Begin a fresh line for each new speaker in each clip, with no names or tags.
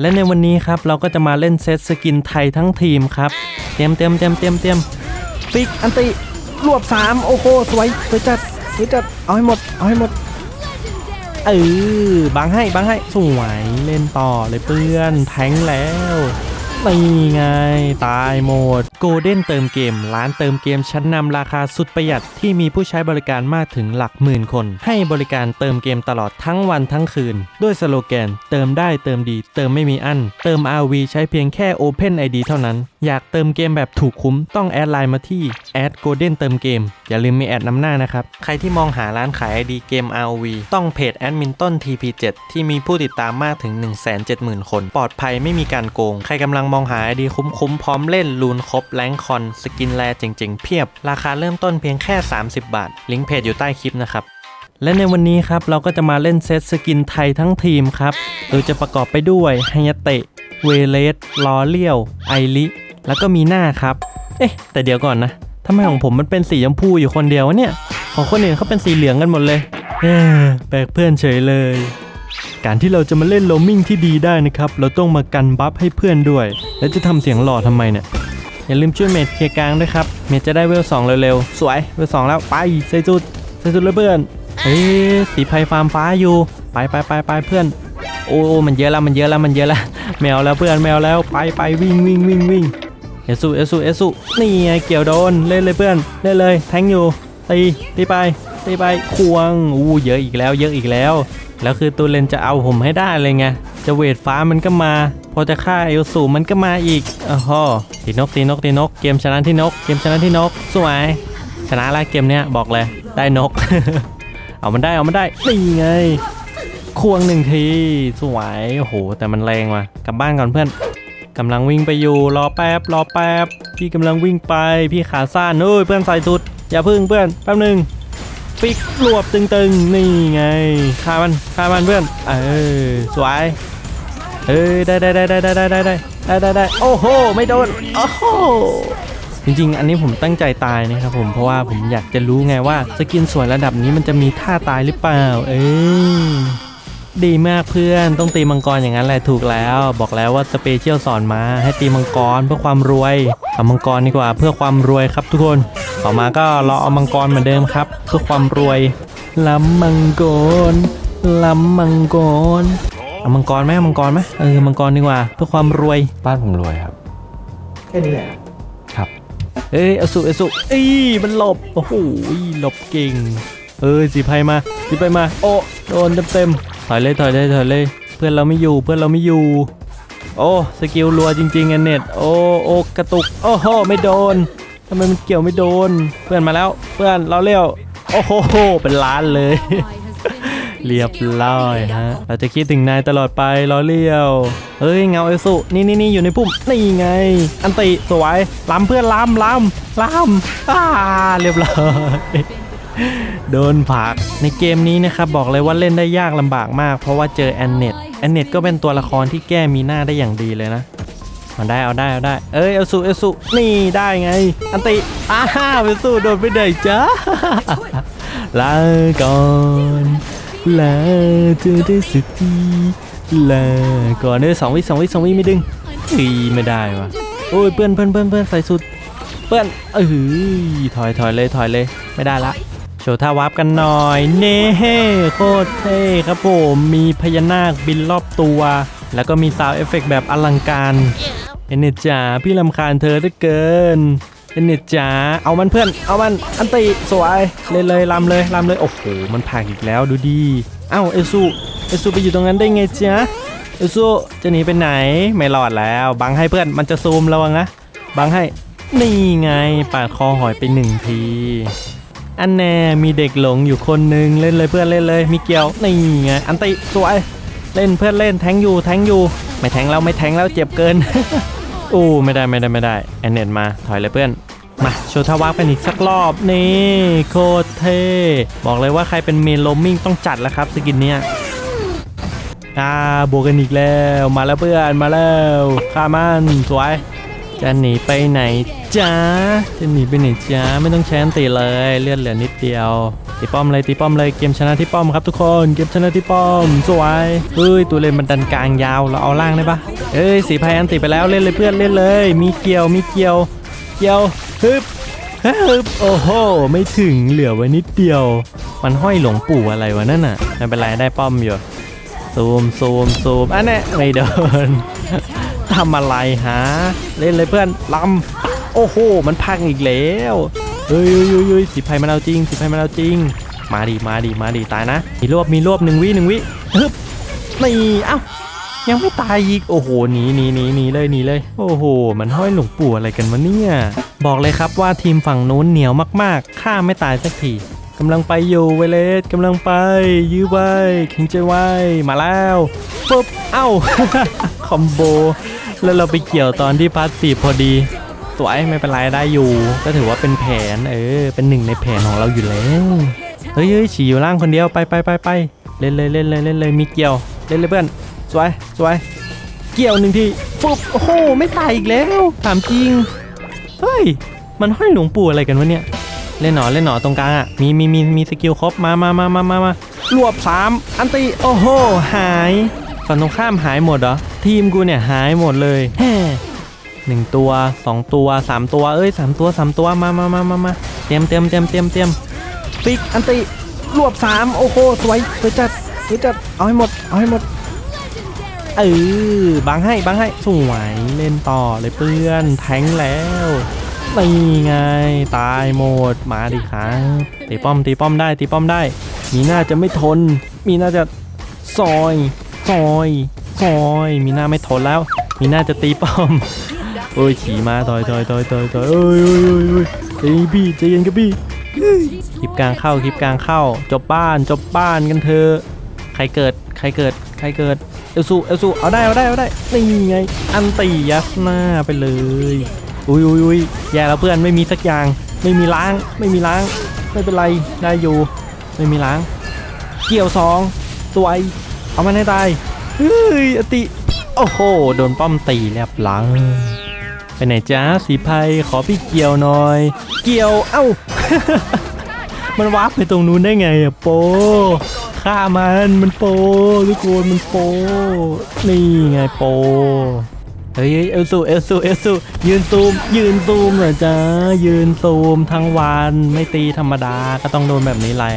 และในวันนี้ครับเราก็จะมาเล่นเซตสกินไทยทั้งทีมครับ เตรียมเตรียมเตรียมเตรียมเตรียมฟิกอันติรวบสามโอ้โหสวยสวยจัดสวยจัดเอาให้หมดเอาให้หมดเออบังให้บังให้สวยเล่นต่อเลยเพื่อนแทงแล้ว นี่ไง ตายหมด โกลเด้นเติมเกม ร้านเติมเกมชั้นนำราคาสุดประหยัดที่มีผู้ใช้บริการมากถึงหลักหมื่นคน ให้บริการเติมเกมตลอดทั้งวันทั้งคืน ด้วยสโลแกน เติมได้เติมดี เติมไม่มีอั้น เติม RV ใช้เพียงแค่ Open ID เท่านั้น อยากเติมเกมแบบถูกคุ้มต้องแอดไลน์มาที่แอดโกลเด้นเติมเกมอย่าลืมมีแอดนำหน้านะครับ ใครที่มองหาร้านขาย ID เกม RV ต้องเพจแอดมินต้น TP7 ที่มีผู้ติดตามมากถึง 170,000 คน ปลอดภัยไม่มีการโกงใครกำลังมองหา ID คุ้มๆ พร้อมเล่นลูนครบแรงคอน สกินแลเจ๋งๆ เพียบ ราคาเริ่มต้นเพียงแค่ 30 บาท ลิงก์เพจอยู่ใต้คลิปนะครับและในวันนี้ครับเราก็จะมาเล่นเซตสกินไทยทั้งทีมครับโดยจะประกอบไปด้วยไฮยเตะ เวเลสลอเลียว ไอริ แล้วก็มีหน้าครับ เอ๊ะ แต่เดี๋ยวก่อนนะทำไมของผมมันเป็นสีชมพูอยู่คนเดียวเนี่ย ของคนอื่นเขาเป็นสีเหลืองกันหมดเลยเแปลกเพื่อนเฉยเลย การที่เราจะมาเล่นโรมมิ่งที่ดีได้นะครับ เราต้องมากันบัฟให้เพื่อนด้วย แล้วจะทำเสียงหล่อทำไมเนี่ย อย่าลืมช่วยเมดเคลียร์กลางด้วยครับ เมดจะได้เวลสองเร็วๆ สวย เวลสองแล้ว ไปใส่จุดใส่จุดเลยเพื่อน เฮ้ย สีไพฟาร์มฟ้าอยู่ ไปไปไปไปเพื่อน โอ้มันเยอะแล้วมันเยอะแล้วมันเยอะแล้วแมวแล้วเพื่อนแมวแล้ว ไปไปวิ่งวิ่งวิ่งวิ่งเอสุเอสุเอสุนี่ไงเกี่ยวโดน เล่นเลยเพื่อน เล่นเลย แทงอยู่ ตี ตีไป ตีไปควงอู้เยอะอีกแล้วเยอะอีกแล้ว แล้วคือตัวเลนจะเอาผมให้ได้เลยไงจะเวทฟ้ามันก็มา พอจะฆ่าเอลสูมันก็มาอีกอ้โหตีนกตีนกตีนกเกมชนะที่นก เกมชนะที่นกสวยชนะแล้วเกมเนี้ยบอกเลยได้นก เอามันได้เอามันได้นี่ไงควงหนึ่งทีสวยโอ้โหแต่มันแรงว่ะกลับบ้านก่อนเพื่อนกำลังวิ่งไปอยู่รอแป๊บรอแป๊บ พี่กำลังวิ่งไปพี่ขาสั้นเอ้ยเพื่อนใส่สุด อย่าพึ่งเพื่อนแป๊บหนึ่ง ฟิกรวบตึงๆ นี่ไงฆ่ามันฆ่ามันเพื่อน เออ สวย เอ้ยได้ได้ได้ได้ได้ได้ได้ได้ได้ได้ได้โอ้โห ไม่โดน โอ้โห จริงๆ อันนี้ผมตั้งใจตายนะครับผม เพราะว่าผมอยากจะรู้ไงว่า สกินสวยระดับนี้มันจะมีท่าตายหรือเปล่า เออดีมากเพื่อนต้องตีมังกรอย่างนั้นแหละถูกแล้ว บอกแล้วว่าสเปเชียลสอนมาให้ตีมังกรเพื่อความรวยเอามังกรดีกว่าเพื่อความรวยครับทุกคน ต่อมาก็รอเอามังกรเหมือนเดิมครับ เพื่อความรวยลำมังกรลำมังกรเอามังกรไหมเอามังกรไหมเออมังกรดีกว่า เพื่อความรวย
บ้านผมรวยครับ
แค่นี้แหละ
ครับ
เอ้ยเอาสุเอาสุเอ้ยมันหลบโอ้โหหลบเก่ง เอ้ยสีไพมาสีไพมาโอ้โดนเต็มเต็มๆถอยเลยถอยเลยถอยเลย เพื่อนเราไม่อยู่เพื่อนเราไม่อยู่โอ้สกิลรัวจริงๆอันเน็ตโอ้โอ้กระตุกโอ้โหไม่โดนทำไมมันเกี่ยวไม่โดน เพื่อนมาแล้ว เพื่อนเราเร็ว โอ้โห เป็นล้านเลย เรียบร้อยฮะ เราจะคิดถึงนายตลอดไปล้อเลี้ยว เฮ้ย เงาเอลสุนี่นี่นี่อยู่ในพุ่ม นี่ไง อันติ สวยล้ำเพื่อนล้ำล้ำล้ำอ่าเรียบร้อยโดนผักในเกมนี้นะครับบอกเลยว่าเล่นได้ยากลำบากมาก เพราะว่าเจอแอนเน็ตแอนเน็ตก็เป็นตัวละครที่แก้มีหน้าได้อย่างดีเลยนะ เอาได้เอาได้เอาได้ เอ้ยเอลสุเอลสุนี่ได้ไง อันติอ้าเอลสุโดนไปไหนจ้าลาก่อนลาเธอได้สักทีลาก่อนเด้อสองวิสองวิสองวิไม่ดึงอีไม่ได้วะโอ้ยเพื่อนเพื่อนเพื่อนเพื่อนใส่สุด เพื่อนเออถอยถอยเลยถอยเลยไม่ได้ละโชว์ท่าวาร์ปกันหน่อย เน่โคตรเท่ครับผม มีพญานาคบินรอบตัว แล้วก็มีซาวเอฟเฟกแบบอลังการเอเนจจ๋าพี่ลำคาญเธอเหลือเกินเอเนจจ๋าเอามันเพื่อน เอามันอันติสวยเลยเลยลำเลยลำเลย โอ้โห มันผากอีกแล้วดูดีเอ้าเอซูเอซูไปอยู่ตรงนั้นได้ไงจ๊ะเอซูจะหนีไปไหนไม่รอดแล้ว บังให้เพื่อนมันจะซูมระวังนะบังให้นี่ไงปาดคอหอยไปหนึ่งทีอันแน่มีเด็กหลงอยู่คนหนึ่งเล่นเลยเพื่อนเล่นเลย มีเกียวนี่ไงอันติสวย เล่นเพื่อนเล่นแทงอยู่แทงอยู่ ไม่แทงแล้วไม่แทงแล้วเจ็บเกิน อู้ไม่ได้ไม่ได้ไม่ได้แอนเนตมาถอยเลยเพื่อน มาโชว์ทาวาร์ปกันอีกสักรอบนี่โคตรเท่บอกเลยว่าใครเป็นเมนโลมิงต้องจัดแล้วครับสกินเนี้ยอ่าบวกกันอีกแล้วมาแล้วเพื่อนมาแล้วข้ามันสวย จะหนีไปไหนจ้าจะหนีไปไหนจ้าไม่ต้องใช้อันติเลยเลือดเหลือนิดเดียว ตีป้อมเลยตีป้อมเลยเกมชนะที่ป้อมครับทุกคนเกมชนะที่ป้อมสวยเฮ้ยตัวเลนมันดันกลางยาวเราเอาล่างได้ปะเอ้ยสีพายอันติไปแล้วเล่นเลยเพื่อนเล่นเลย มีเกี่ยวมีเกี่ยว เกี่ยวฮึบฮึบโอ้โหไม่ถึงเหลือไว้นิดเดียว มันห้อยหลงปู่อะไรวะนั่นน่ะไม่เป็นไรได้ป้อมอยู่ซูมซูมซูมอันนี้ไม่เดิน ทำอะไรฮะ เล่นเลยเพื่อนลำโอ้โห มันพังอีกแล้วเฮ้ยเฮ้ยเฮ้ยเฮ้ยสีไพ่มันเอาจริงสีไพ่มันเอาจริง มาดีมาดีมาดีตายนะ มีรวบมีรวบหนึ่งวิหนึ่งวิฮึบนี่เอ้ายังไม่ตายอีก โอ้โหหนีหนีหนีหนีเลยหนีเลย โอ้โห มันห้อยหลวงปู่อะไรกันวะเนี่ย บอกเลยครับว่าทีมฝั่งนู้นเหนียวมากๆ ฆ่าไม่ตายสักที กำลังไปอยู่เวเลสกำลังไป ยื้อไว้แข็งใจไว้มาแล้วปุ๊บเอ้า คอมโบ แล้วเราไปเกี่ยวตอนที่พาสซีพอดี สวยไม่เป็นไรได้อยู่ ก็ถือว่าเป็นแผน เออ เป็นหนึ่งในแผนของเราอยู่แล้ว เฮ้ยเฮ้ยฉี่อยู่ล่างคนเดียวไปไปไปไปเล่นเลยเล่นเลยเล่นเลยมีเกี่ยว เล่นเลยเพื่อน สวยสวย เกี่ยวหนึ่งทีฟุบโอ้โหไม่ตายอีกแล้ว ถามจริง เฮ้ย มันห้อยหลวงปู่อะไรกันวะเนี่ย เล่นหนอเล่นหนอตรงกลางอะมีมีมีมีสกิลครบมามามามามามารวบสามอันตีโอ้โหหายฝั่งตรงข้ามหายหมดเหรอทีมกูเนี่ยหายหมดเลยแฮ่หนึ่งตัวสองตัวสามตัวเอ้ยสามตัวสามตัวมามามามามาเตรียมเตรียมเตรียมเตรียมเตรียมฟิกอันตีรวบสามโอ้โหสวยสวยจัดสวยจัดเอาให้หมดเอาให้หมดเออบังให้บังให้สวยเล่นต่อเลยเพื่อนแทงแล้ว นี่ไง ตายหมด มาดิครับตีป้อมตีป้อมได้ตีป้อมได้ มีน่าจะไม่ทน มีน่าจะซอยซอยซอย มีน่าไม่ทนแล้ว มีน่าจะตีป้อมโอ้ยขี่มาถอยถอยถอยถอยถอยเอ้ยเอ้ยเอ้ยเอ้ยใจเย็นพี่ใจเย็นกับพี่คลิปกลางเข้าคลิปกลางเข้า จบบ้านจบบ้านกันเถอะใครเกิดใครเกิดใครเกิดเอลซูเอลซูเอาได้เอาได้เอาได้นี่ไง อันตียัดหน้าไปเลย อุ้ยอุ้ยอุ้ยแย่แล้วเพื่อนไม่มีสักอย่าง ไม่มีล้าง ไม่มีล้าง ไม่เป็นไรได้อยู่ ไม่มีล้าง เกี่ยวสองสวย เอามันให้ตายเฮ้ยอติ โอ้โห โดนป้อมตีเรียบร้อยไปไหนจ้าสีภัยขอพี่เกี่ยวหน่อย เกี่ยว เอ้า มันวาร์ปไปตรงนู้นได้ไงอะโปฆ่ามัน มันโปทุกคนมันโป นี่ไงโป เฮ้ยเอลซูเอลซูเอลซูยืนซูม ยืนซูมเหรอจ๊ะยืนซูมทั้งวันไม่ตีธรรมดาก็ต้องโดนแบบนี้แหละ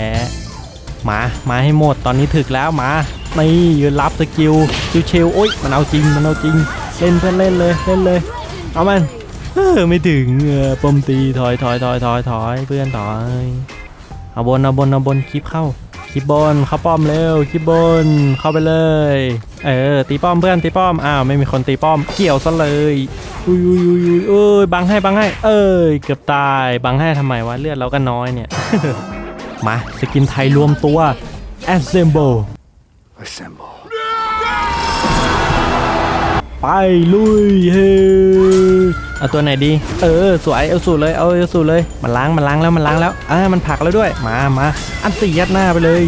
มามาให้หมดตอนนี้ถึกแล้วมานี่ยืนรับสกิลชิวเชลโอ๊ยมันเอาจริงมันเอาจริงเล่นเพื่อนเล่นเลยเล่นเลย เอามันเออไม่ถึงเออปมตีถอยถอยถอยถอยถอยเพื่อนถอยเอาบนเอาบนเอาบนคลิปเข้าคลิปบนเข้าป้อมเร็วคลิปบนเข้าไปเลย เออตีป้อมเพื่อนตีป้อมอ้าวไม่มีคนตีป้อมเกี่ยวซะเลยอุ้ยอุ้ยอุ้ยอุ้ยเอ้ยบังให้บังให้ เอ้ยเกือบตายบังให้ทำไมวะเลือดเราก็น้อยเนี่ย มาสกินไทยรวมตัว Assemble
Assemble.
ไปลุยเฮ้เอาตัวไหนดี เออสวยเอาสูตรเลยเอาเอาสูตรเลยมันล้างมันล้างแล้วมันล้างแล้วอ่ามันผลักแล้วด้วยมามาอันตียัดหน้าไปเลย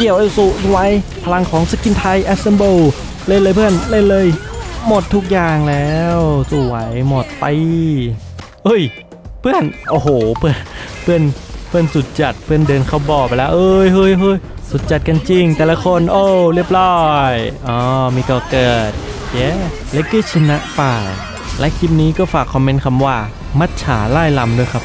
เกี่ยวเอลสูไว้พลังของสกินไทย Assemble เล่นเลยเพื่อนเล่นเลย หมดทุกอย่างแล้วสวยหมดไปเฮ้ย เพื่อนโอ้โหเพื่อนเพื่อนเพื่อนสุดจัดเพื่อนเดินเข้าบ่อไปแล้ว เอ้ยเฮ้ยเฮ้ยสุดจัดกันจริง แต่ละคนโอ้เรียบร้อยอ๋อมีก็เกิดเย้เล็กกี้ชนะป่าและคลิปนี้ก็ฝากคอมเมนต์คำว่า มัดฉาไล่ลำด้วยครับ